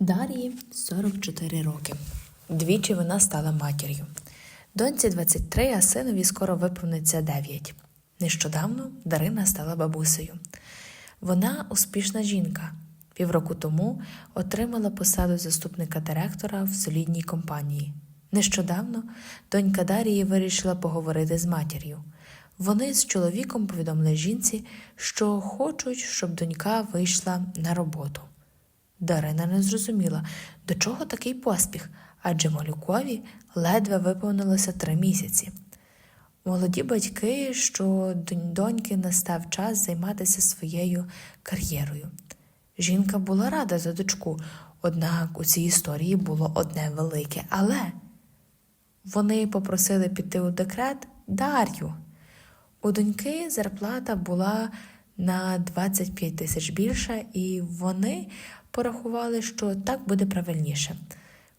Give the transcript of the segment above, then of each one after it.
Дар'ї 44 роки. Двічі вона стала матір'ю. Доньці 23, а синові скоро виповниться 9. Нещодавно Дарина стала бабусею. Вона успішна жінка. Півроку тому отримала посаду заступника директора в солідній компанії. Нещодавно донька Дарії вирішила поговорити з матір'ю. Вони з чоловіком повідомили жінці, що хочуть, щоб донька вийшла на роботу. Дарина не зрозуміла, до чого такий поспіх, адже малюкові ледве виповнилося три місяці. Молоді батьки, що доньки настав час займатися своєю кар'єрою. Жінка була рада за дочку, однак у цій історії було одне велике але. Вони попросили піти у декрет Дар'ю. У доньки зарплата була на 25 тисяч більша, і вони порахували, що так буде правильніше.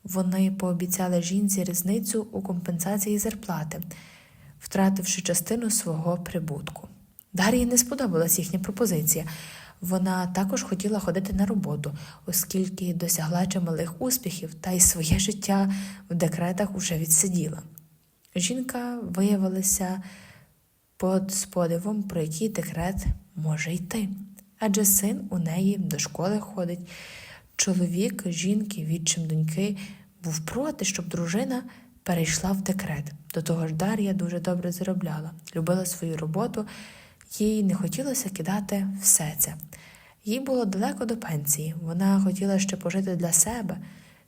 Вони пообіцяли жінці різницю у компенсації зарплати, втративши частину свого прибутку. Дар'ї не сподобалась їхня пропозиція. Вона також хотіла ходити на роботу, оскільки досягла чималих успіхів та й своє життя в декретах уже відсиділа. Жінка виявилася під з подивом, про який декрет може йти. Адже син у неї до школи ходить. Чоловік жінки, відчим доньки, був проти, щоб дружина перейшла в декрет. До того ж, Дар'я дуже добре заробляла, любила свою роботу, їй не хотілося кидати все це. Їй було далеко до пенсії. Вона хотіла ще пожити для себе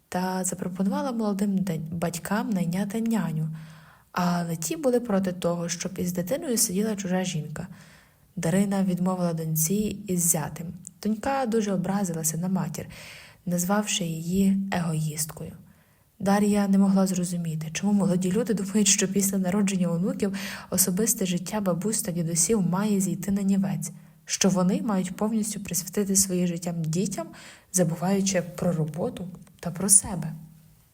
та запропонувала молодим батькам найняти няню. Але ті були проти того, щоб із дитиною сиділа чужа жінка. Дарина відмовила доньці із зятем. Донька дуже образилася на матір, назвавши її егоїсткою. Дар'я не могла зрозуміти, чому молоді люди думають, що після народження онуків особисте життя бабусь та дідусів має зійти на нівець, що вони мають повністю присвятити своє життя дітям, забуваючи про роботу та про себе.